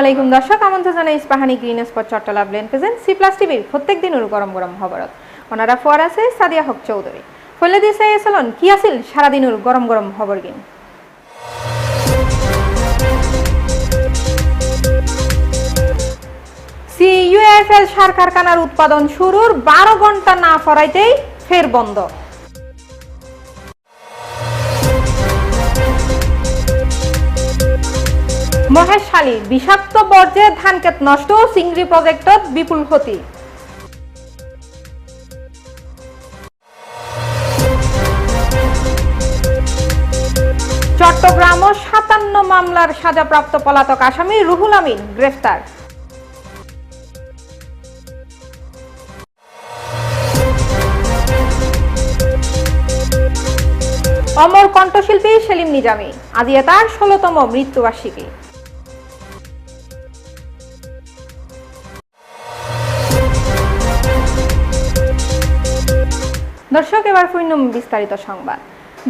আলাইকুম দর্শক, আমন্ত্রণ জানাই Ispahani green spot Chattala blend present C plus টিভির প্রত্যেক দিনের গরম গরম খবরত। ওনারা ফোয়ার আছে সাদিয়া হক চৌধুরী। ফলে দিছে এসলন কি আছিল? সারাদিনের গরম গরম খবর গিন। সিইউএফএল সার কারখানার উৎপাদন শুরুর বারো ঘণ্টা না ফরাইতেই ফের বন্ধ। মহেশখালী বিষাক্ত বর্জ্যে ক্ষেত নষ্ট, চিংড়ি প্রজেক্টত বিপুল ক্ষতি। চট্টগ্রাম সাতান্ন মামলার সাজাপ্রাপ্ত পলাতক আসামি রুহুল আমিন গ্রেফতার। অমর কণ্ঠশিল্পী সেলিম নিজামী আজিয়া তার ষোলতম মৃত্যুবার্ষিকী। দর্শক, এবার পূর্ণম বিস্তারিত সংবাদ।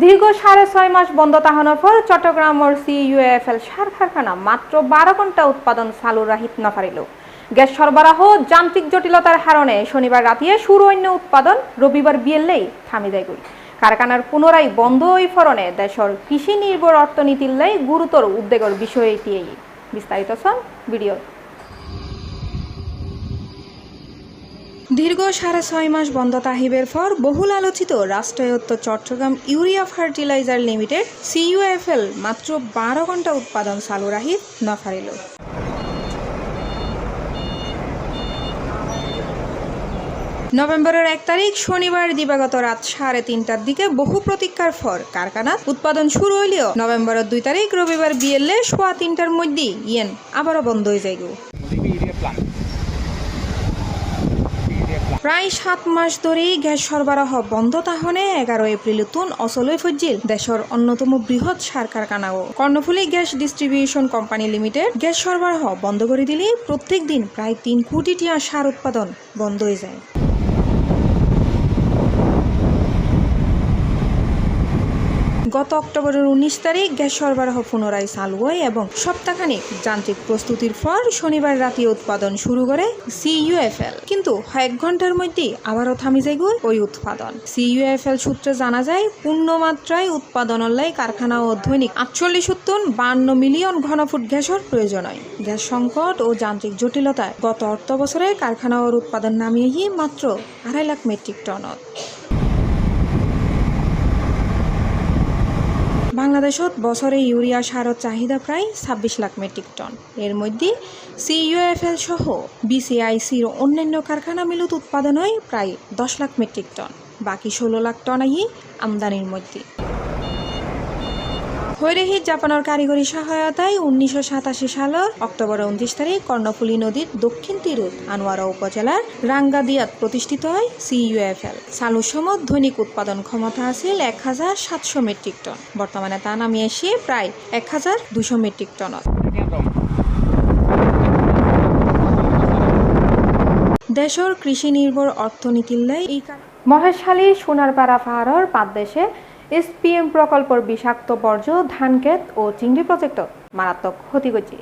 দীর্ঘ সাড়ে ছয় মাস বন্ধ তাহানোর পর চট্টগ্রামের সিইউএফএল সার কারখানা মাত্র বারো ঘণ্টা উৎপাদন চালু রাহিত নপারিল গ্যাস সরবরাহ, যান্ত্রিক জটিলতার কারণে শনিবার রাতিয়ে শুরু অন্য উৎপাদন, রবিবার বিয়েলেই থামি দেয়গুই কারখানার পুনরায় বন্ধ ওই ফরণে দেশের কৃষি নির্ভর অর্থনীতির লাই গুরুতর উদ্বেগের বিষয় এটিই বিস্তারিত সন ভিডিও দীর্ঘ সাড়ে ছয় মাস বন্ধ তাহিবের পর বহুল আলোচিত রাষ্ট্রায়ত্ত Chittagong urea fertiliser limited, CUFL, মাত্র বারো ঘণ্টা উৎপাদন চালু রাহিত নফারিল। নভেম্বরের এক তারিখ, শনিবার দিবাগত রাত সাড়ে তিনটার দিকে বহু প্রতীক্ষার পর কারখানা উৎপাদন শুরু হইলেও নভেম্বরের দুই তারিখ, রবিবার বিয়েলে সোয়া তিনটার মধ্যেই ইয়েন আবারও বন্ধ হয়ে যায় প্রায় সাত মাস ধরেই গ্যাস সরবরাহ বন্ধ, তাহলে এগারো এপ্রিল তুন অচলই ফজিল দেশের অন্যতম বৃহৎ সার কারখানাও। Karnaphuli gas distribution company limited gas সরবরাহ বন্ধ করে দিলে প্রত্যেক দিন প্রায় তিন কোটি টিয়া সার উৎপাদন বন্ধ হয়ে যায়। গত অক্টোবরের উনিশ তারিখ গ্যাস সরবরাহ পুনরায় চালু হয় এবং সপ্তাহখানিক যান্ত্রিক প্রস্তুতির পর শনিবার রাতে উৎপাদন শুরু করে সিইউএফএল। কিন্তু এক ঘণ্টার মধ্যে আবারও থামি যায় ওই উৎপাদন। সিইউএফএল সূত্রে জানা যায়, পূর্ণমাত্রায় উৎপাদন লাই কারখানা ও দৈনিক আটচল্লিশ উত্তন বান্ন মিলিয়ন ঘনফুট গ্যাসের প্রয়োজন হয়। গ্যাস সংকট ও যান্ত্রিক জটিলতায় গত অর্থ বছরে কারখানা ওর উৎপাদন নামিয়ে মাত্র আড়াই লাখ মেট্রিক টনত বাংলাদেশত বছরে ইউরিয়া সারের চাহিদা প্রায় ছাব্বিশ লাখ মেট্রিক টন। এর মধ্যে সিইউএফএল সহ বিসিআইসির অন্যান্য কারখানা মিলত উৎপাদন হয় প্রায় দশ লাখ মেট্রিক টন। বাকি ষোলো লাখ টন আই আমদানির মধ্যে। হৈরেহিত জাপানের কারিগরি সহায়তায় উনিশশো সাতাশি সালের অক্টোবর উনত্রিশ তারিখ কর্ণফুলী নদীর দক্ষিণ তীরত আনোয়ারা উপজেলার রাঙ্গাদিয়াত প্রতিষ্ঠিত হয় সিইউএফএল চালুর সময় দৈনিক উৎপাদন ক্ষমতা আছিল এক হাজার সাতশো মেট্রিক টন। বর্তমানে তা নামিয়ে এসে প্রায় এক হাজার দুশো মেট্রিক টনত। দেশের কৃষি নির্ভর অর্থনীতির লাই এই মহেশখালী সোনারপাড়া পাহাড়ের পাদদেশে এসপিএম প্রকল্পর বিষাক্ত বর্জ্য, ধান ক্ষেত ও চিংড়ি প্রজেক্টত মারাত্মক ক্ষতি করছে।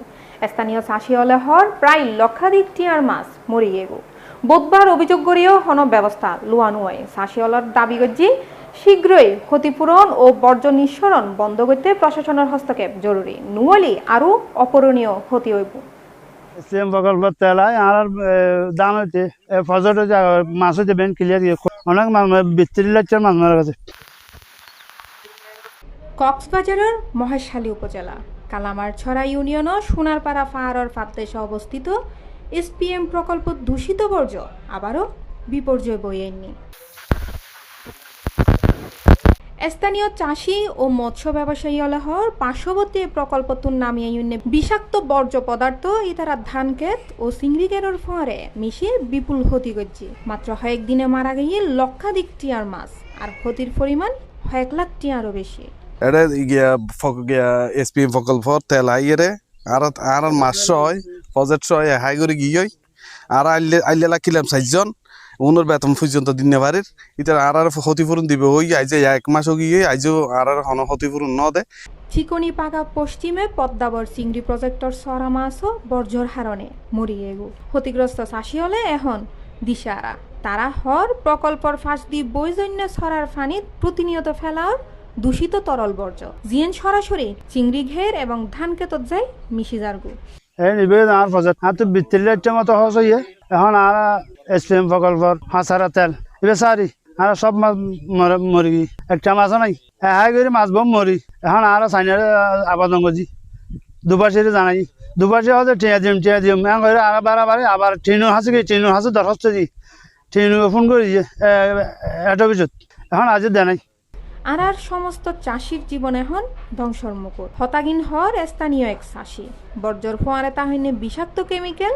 স্থানীয় চাষি হর প্রায় লক্ষাধিক টিয়ার মাছ মরি গেগো বুধবার অভিযোগ করিও হন ব্যবস্থা লুয়ানো হয় চাষি হলর দাবি করছি, শীঘ্রই ক্ষতিপূরণ ও বর্জ্য নিঃসরণ বন্ধ করতে প্রশাসনের হস্তক্ষেপ জরুরি। নুয়ালি আরও অপূরণীয় ক্ষতি হইব। সিএম প্রকল্প তেলায় আর দাম হইতে ফজর মাছ হইতে বেন ক্লিয়ার অনেক মাছ বিত্রিশ লাখের মাছ মারা গেছে। কক্সবাজারের মহেশখালী উপজেলা। কালামারছড়া ইউনিয়ন সোনারপাড়া পাহাড়ের পাদদেশে অবস্থিত। এসপিএম প্রকল্প দূষিত বর্জ্য, আবারও বিপর্যয় বয়ে আননি স্থানীয় চাষি ও মৎস্য ব্যবসায়ী হলহর পার্শ্ববর্তী এই প্রকল্পতুর নামিয়ে ইউনে বিষাক্ত বর্জ্য পদার্থ, ইতারা ধান ক্ষেত ও সিংড়িগেরর ফোঁয়ারে মিশিয়ে বিপুল ক্ষতি করছে। মাত্র কয়েক দিনে মারা গিয়ে লক্ষাধিক টিয়ার মাছ, আর ক্ষতির পরিমাণ কয়েক লাখ টিয়ারও বেশি। এটা গিয়া ফক, গিয়া এসপি প্রকল্প তেল আইয়েরে আর আর মাস হয় প্রজেক্ট হয় হাই করে গিয়ে আর আইলে আইলে লাখিলাম চারজন উনোর বেতন পর্যন্ত দিন পারে এটা আর আর ক্ষতিপূরণ দিবে ওই আইজে এক মাস গিয়ে আইজো আর আর হন ক্ষতিপূরণ ন দে চিকনি পাকা পশ্চিমে পদ্মাবর চিংড়ি প্রজেক্টর সরা মাছও বর্জর হারণে মরিয়ে গো। ক্ষতিগ্রস্ত চাষি হলে এখন দিশারা তারা হর প্রকল্পর ফাঁস দি বৈজন্য ছড়ার ফানিত প্রতিনিয়ত ফেলার দূষিত তরল বর্জ্য জিয়েন সরাসরি চিংড়ি ঘের এবং ধান কেতত যায় মিশিজার গু এই নিবে আর ইয়ে এখন আর এসপিএম হাঁসারা তেল সারি আর সব মাছ মরে একটা মাছও নাই হ্যাঁ করে মাছ বম মরি এখন আর সাইনারে আবাদন করছি সেরে জানাই সে হয়তো টিয়া দিম টিয়া দিম এখন করে আর বারাবারে আবার ট্রেনও হাসে কি ট্রেনও হাসে দরখাস্ত দি ট্রেনও ফোন করি এটা পিছত এখন আজ দেয় নাই আর আর সমস্ত চাষির জীবনে হন ধ্বংসর মুকুট হতাগিন হর স্থানীয় এক চাষি। বর্জর ফোয়ারে তাহিনে বিষাক্ত কেমিক্যাল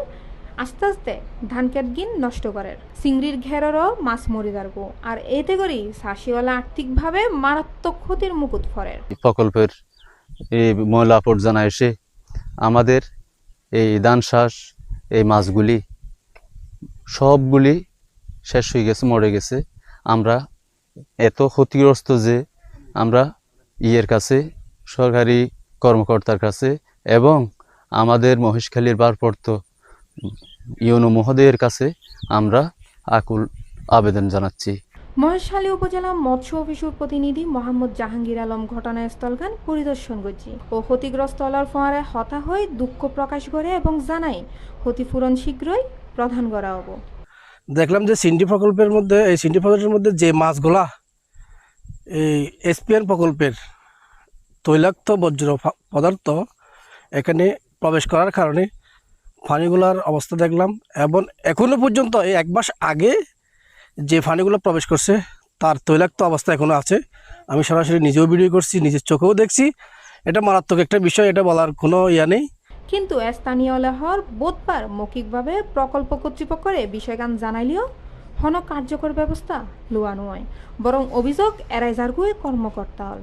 আস্তে আস্তে ধান গিন নষ্ট করে চিংড়ির ঘেররও মাছ মরি যারগো আর এতে করি চাষিওয়ালা আর্থিকভাবে মারাত্মক ক্ষতির মুকুট ফরের প্রকল্পের এই ময়লা আবর্জনা এসে আমাদের এই ধান শ্বাস এই মাছগুলি সবগুলি শেষ হয়ে গেছে, মরে গেছে। আমরা এত ক্ষতিগ্রস্ত যে আমরা ইয়ের কাছে, সরকারি কর্মকর্তার কাছে এবং আমাদের মহেশখালীর ভারপ্রাপ্ত ইউনো মহোদয়ের কাছে আমরা আকুল আবেদন জানাচ্ছি। মহেশখালী উপজেলা মৎস্য অফিসের প্রতিনিধি মোহাম্মদ জাহাঙ্গীর আলম ঘটনাস্থলগান পরিদর্শন করছি ও ক্ষতিগ্রস্ত হলার ফোয়ারে হতা হয়ে দুঃখ প্রকাশ করে এবং জানাই ক্ষতিপূরণ শীঘ্রই প্রধান করা হব। দেখলাম যে সিন্ডি প্রকল্পের মধ্যে, এই সিন্ডি প্রকল্পের মধ্যে যে মাছগুলা, এই এসপিএন প্রকল্পের তৈলাক্ত বজ্র পদার্থ এখানে প্রবেশ করার কারণে ফানিগুলার অবস্থা দেখলাম এবং এখনও পর্যন্ত এই এক মাস আগে যে ফানিগুলো প্রবেশ করছে, তার তৈলাক্ত অবস্থা এখনও আছে। আমি সরাসরি নিজেও ভিডিও করছি, নিজের চোখেও দেখছি। এটা মারাত্মক একটা বিষয়, এটা বলার কোনো ইয়া নেই। কিন্তু স্থানীয় লেহর বুধবার মৌখিকভাবে প্রকল্প কর্তৃপক্ষরে বিষয়গান জানাইলেও হন কার্যকর ব্যবস্থা লোয়া নয় বরং অভিযোগ এড়াই যারগুই কর্মকর্তা হল।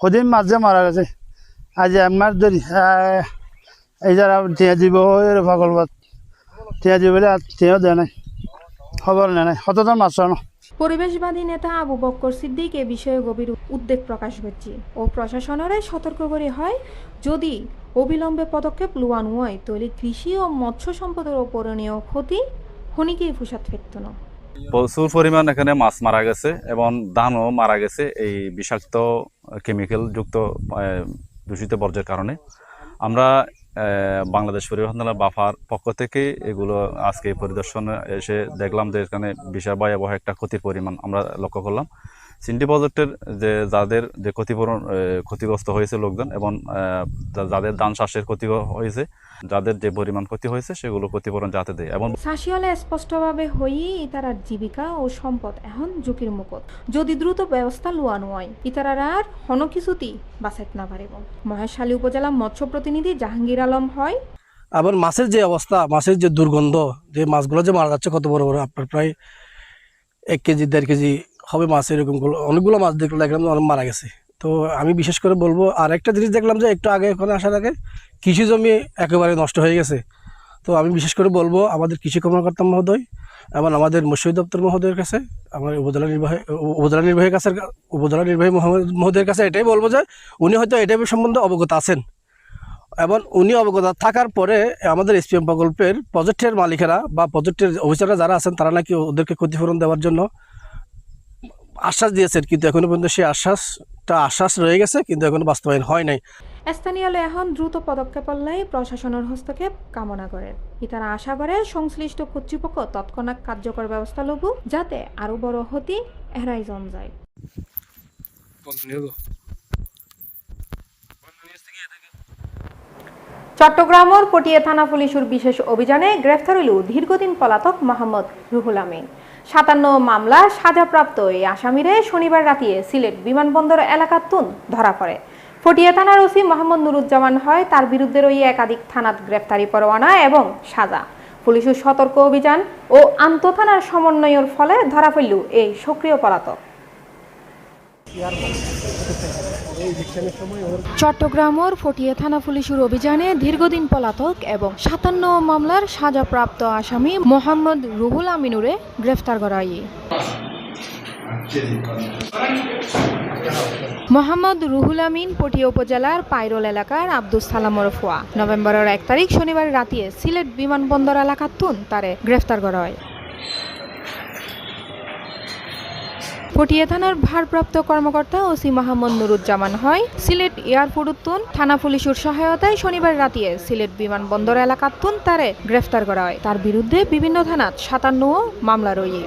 সদিন যে মারা গেছে আজ এক মাস ধরি এই যারা টিয়া দিব এর প্রকল্পত টিয়া দিব টিয়াও দেয় নাই। খবর নেয় নাই। সততার মাছ ন। পরিবেশবাদী নেতা আবু বক্কর সিদ্দিক এ বিষয়ে গভীর উদ্বেগ প্রকাশ করছে ও প্রশাসনের সতর্ক করে হয় যদি অবিলম্বে পদক্ষেপ লুয়ান ওয়াই, তৈরি কৃষি ও মৎস্য সম্পদের ওপরণীয় ক্ষতি হনিকেই ফুসাত ফেরত না প্রচুর পরিমাণ এখানে মাছ মারা গেছে এবং ধানও মারা গেছে এই বিষাক্ত কেমিক্যাল যুক্ত দূষিত বর্জ্যের কারণে। আমরা বাংলাদেশ পরিবহন বাফার পক্ষ থেকে এগুলো আজকে পরিদর্শনে এসে দেখলাম যে এখানে বিশাল ভয়াবহ একটা ক্ষতির পরিমাণ আমরা লক্ষ্য করলাম। সিন্ডি প্রজেক্টের যে যাদের যে ক্ষতিপূরণ ক্ষতিগ্রস্ত হয়েছে লোকজন এবং যাদের ধান চাষের ক্ষতি হয়েছে, যাদের যে পরিমাণ ক্ষতি হয়েছে সেগুলো ক্ষতিপূরণ যাতে দেয় এবং চাষিহলে স্পষ্টভাবে হয়েই ইতারার জীবিকা ও সম্পদ এখন ঝুঁকির মুখত যদি দ্রুত ব্যবস্থা লোয়ানো হয়, ইতারার আর হন কিছুতেই বাঁচাইতে না পারিব। মহেশখালী উপজেলা মৎস্য প্রতিনিধি জাহাঙ্গীর আলম হয়। আবার মাছের যে অবস্থা, মাছের যে দুর্গন্ধ, যে মাছগুলো যে মারা যাচ্ছে কত বড় বড়, আপনার প্রায় এক কেজি, দেড় কেজি হবে মাছ এরকম অনেকগুলো মাছ দেখলাম দেখলাম অনেক মারা গেছে। তো আমি বিশেষ করে বলব আর একটা জিনিস দেখলাম যে একটু আগে ওখানে আসার আগে কৃষি জমি একেবারে নষ্ট হয়ে গেছে। তো আমি বিশেষ করে বলব, আমাদের কৃষি কর্মকর্তা মহোদয় এবং আমাদের মৎস্য দপ্তর মহোদয়ের কাছে, আমার উপজেলা নির্বাহী, উপজেলা নির্বাহীর কাছে উপজেলা নির্বাহী মহো- মহোদয়ের কাছে এটাই বলব যে, উনি হয়তো এটাই সম্বন্ধে অবগত আছেন। এবং উনি অবগত থাকার পরে আমাদের এসপিএম প্রকল্পের প্রজেক্টের মালিকেরা বা প্রজেক্টের অফিসাররা যারা আছেন তারা নাকি ওদেরকে ক্ষতিপূরণ দেওয়ার জন্য আশ্বাস দিয়েছেন। কিন্তু এখনও পর্যন্ত সেই আশ্বাসটা আশ্বাস রয়ে গেছে কিন্তু এখনও বাস্তবায়ন হয় নাই। স্থানীয় এখন দ্রুত পদক্ষেপ লাই প্রশাসনের হস্তক্ষেপ কামনা করে। ইতারা আশা করে সংশ্লিষ্ট কর্তৃপক্ষ তৎক্ষণাৎ কার্যকর ব্যবস্থা লব যাতে আরও বড় ক্ষতি এড়াই জন যায়। চট্টগ্রামের পটিয়া থানা পুলিশের বিশেষ অভিযানে গ্রেফতার হইল দীর্ঘদিন পলাতক মোহাম্মদ রুহুল আমিন। সাতান্ন মামলা সাজাপ্রাপ্ত এই আসামিরে শনিবার রাতে সিলেট বিমানবন্দর এলাকার তুন ধরা পড়ে। পটিয়া থানার ওসি মোহাম্মদ নুরুজ্জামান হয়, তার বিরুদ্ধে রই একাধিক থানাত গ্রেফতারি পরোয়ানা এবং সাজা। পুলিশের সতর্ক অভিযান ও আন্তঃথানার সমন্বয়ের ফলে ধরা পড়ল এই সক্রিয় পলাতক। চট্টগ্রামের ফটিয়া থানা পুলিশের অভিযানে দীর্ঘদিন পলাতক এবং সাতান্ন মামলার সাজাপ্রাপ্ত আসামি মোহাম্মদ রুহুল আমিনুরে গ্রেফতার করা মোহাম্মদ রুহুল আমিন পটিয়া উপজেলার পাইরল এলাকার আব্দুল সালাম ফোয়া নভেম্বরের এক তারিখ শনিবার রাতে সিলেট বিমানবন্দর এলাকার তুন তারে গ্রেফতার করা হয় পটিয়া থানার ভারপ্রাপ্ত কর্মকর্তা ওসি মোহাম্মদ নুরুজ্জামান হয়, সিলেট এয়ারপোর্ট উত্তুন, থানা পুলিশের সহায়তায় শনিবার রাতে সিলেট বিমানবন্দর এলাকার তুন তারে গ্রেফতার করা হয়। তার বিরুদ্ধে বিভিন্ন থানাত সাতান্ন মামলা রয়ে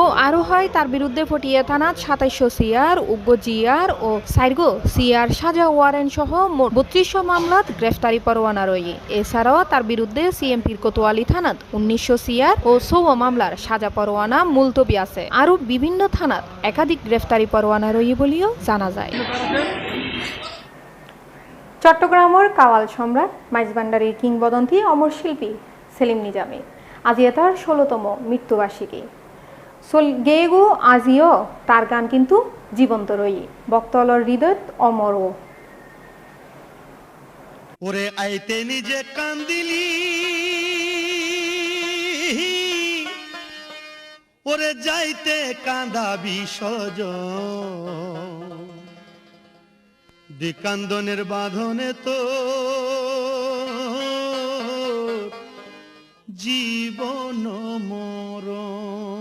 ও আরও হয় তার বিরুদ্ধে ফটিয়া থানাত সাতাইশশো সিআর, উগ্র জিআর ও সাইরগো সিআর সাজা ওয়ারেন্ট সহ বত্রিশশো মামলাত গ্রেফতারি পরোয়ানা রয়ে। এছাড়াও তার বিরুদ্ধে সিএমপির কোতোয়ালি থানাত উনিশশো সিআর ও সৌ মামলার সাজা পরোয়ানা মুলতবি আছে। আরও বিভিন্ন থানাত একাধিক গ্রেফতারি পরোয়ানা রয়ে বলেও জানা যায়। চট্টগ্রামের কাওয়াল সম্রাট, মাইজবান্ডারির কিংবদন্তি অমর শিল্পী সেলিম নিজামী। আজি তার ষোলোতম মৃত্যুবার্ষিকী। গেগো আজিও তার গান কিন্তু জীবন্ত রই বক্তলর হৃদয় অমর ওরে আইতে নিজে কান্দিলি। ওরে যাইতে কান্দাবি সজ। দিকান্দনের বাঁধনে তো জীবন মরণ।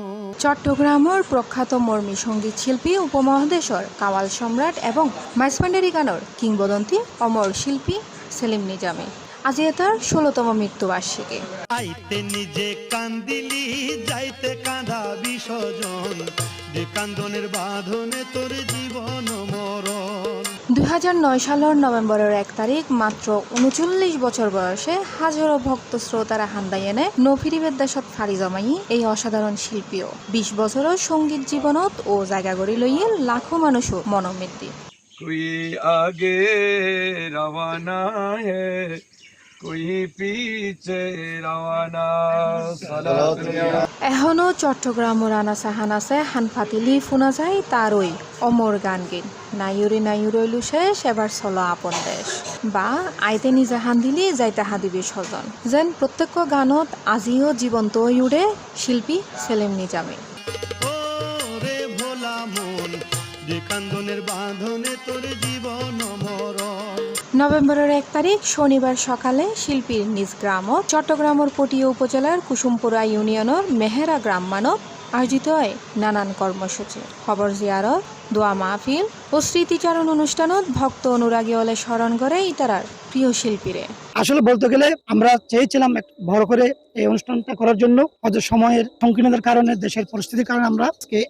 চট্টগ্রামের প্রখ্যাত মর্মী সংগীত শিল্পী উপমহাদেশর কাওয়াল সম্রাট এবং মাইসপান্ডারি গানর কিংবদন্তি অমর শিল্পী সেলিম নিজামী। আজি তার ষোলোতম মৃত্যুবার্ষিকী। নিজে বিসর্জন দিকান্দনের বাঁধনে তোর জীবন মরণ। দুই হাজার নয় সালের নভেম্বরের এক তারিখ মাত্র উনচল্লিশ বছর বয়সে হাজারো ভক্ত শ্রোতারা হান্দাইয়েনে নফিরিবের দেশত ফাড়ি জমাই এই অসাধারণ শিল্পীও। বিশ বছর সংগীত জীবনত ও জায়গা গড়ি লইয়ে লাখো মানুষও মনোমৃত্তি কুই আগে রওয়ানা হে কই পিছে রওয়ানা এখনও চট্টগ্রাম রানা সাহান আছে হানফাতিলি শুনা যায়, তারই অমর গান গীত। নাইরে নাইরইলু শেষ, এবার চলো আপন দেশ। বা আইতে নিজে হান্দিলি যাইতে হাদিবি স্বজন যেন প্রত্যেক গানত আজিও জীবন্ত উড়ে, শিল্পী সেলেম নিজামী। নভেম্বরের এক তারিখ, শনিবার সকালে শিল্পীর নিজ গ্রামত চট্টগ্রামের পটিয়া উপজেলার কুসুমপুরা ইউনিয়নের মেহেরা গ্রাম মানব আয়োজিত হয় নানান কর্মসূচি। খবর জিয়ারত, দোয়া মাহফিল ও স্মৃতিচারণ অনুষ্ঠানত ভক্ত অনুরাগী অলে স্মরণ করে ইতারার প্রিয় শিল্পীরে? আসলে বলতে গেলে আমরা চেয়েছিলাম বড় করে এই অনুষ্ঠানটা করার জন্য। হয়তো সময়ের সংকীর্ণতার কারণে দেশের পরিস্থিতির কারণে আমরা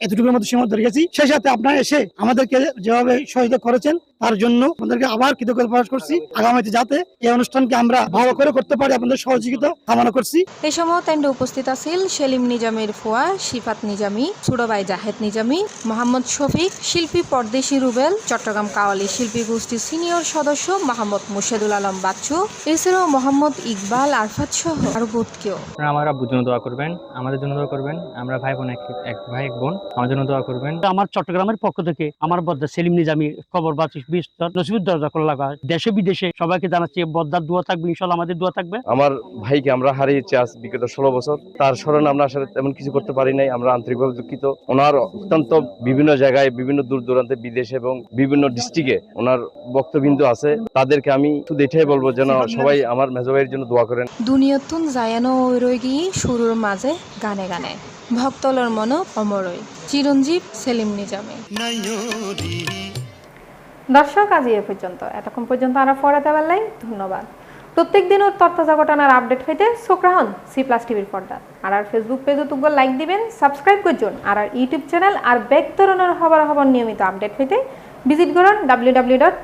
এতটুকুর মধ্যে সীমাবদ্ধ রেখেছি সেই সাথে আপনারা এসে আমাদেরকে যেভাবে সহায়তা করেছেন তার জন্য আপনাদেরকে আবার কৃতজ্ঞতা প্রকাশ করছি। আগামীতে যাতে এই অনুষ্ঠানকে আমরা ভালো করে করতে পারি আপনাদের সহযোগিতা কামনা করছি। এই সময় তেন্ডে উপস্থিত আছিল সেলিম নিজামের ফোয়া শিফাত নিজামী সুডবাই জাহেদ নিজামী মোহাম্মদ শফিক শিল্পী পরদেশি রুবেল চট্টগ্রাম কাওয়ালি শিল্পী গোষ্ঠীর সিনিয়র সদস্য মোহাম্মদ মুর্শেদুল আলম বাচ্চু। এছাড়াও মোহাম্মদ ইকবাল আরফাত সহ আরও কেউ। আমার আব্বুর জন্য দোয়া করবেন আমাদের জন্য দোয়া করবেন আমরা ভাই বোন এক ভাই এক বোন আমার জন্য দোয়া করবেন। আমার চট্টগ্রামের পক্ষ থেকে আমার বদ্দা সেলিম নিজামি কবর বা বিস্তর নসিবুর দরজা করে লাগা দেশে বিদেশে সবাইকে জানাচ্ছি বদ্দার দোয়া থাকবে ইনশাল্লাহ আমাদের দোয়া থাকবে। আমার ভাইকে আমরা হারিয়েছি আজ বিগত ষোলো বছর। তার স্মরণে আমরা আসলে তেমন কিছু করতে পারি নাই আমরা আন্তরিকভাবে দুঃখিত। ওনার অত্যন্ত বিভিন্ন জায়গায় বিভিন্ন দূর দূরান্তে বিদেশে এবং বিভিন্ন ডিস্ট্রিক্টে ওনার বক্তবিন্দু আছে। তাদেরকে আমি শুধু এটাই বলব যেন সবাই আমার মেজো ভাইয়ের জন্য দোয়া করেন। দুনিয়তুন জায়ানো ওই গিয়ে শুরুর মাঝে গানে গানে। ভক্তলর মন অমরই। চিরঞ্জীব সেলিম নিজামে। দর্শক আজ এ পর্যন্ত। এতক্ষণ পর্যন্ত আমরা ফরাতে পারলাই ধন্যবাদ। প্রত্যেক তত্ত্বাজা ঘটনার আপডেট হইতে সোকরাহন সি প্লাস টিভির পর্দা। আর আর ফেসবুক পেজও তুকবো লাইক দিবেন সাবস্ক্রাইব করছেন আর আর ইউটিউব চ্যানেল আর ব্যাক ধরনের খবর খবর নিয়মিত আপডেট হইতে ভিজিট করুন ডাব্লিউ ডাব্লিউ ডট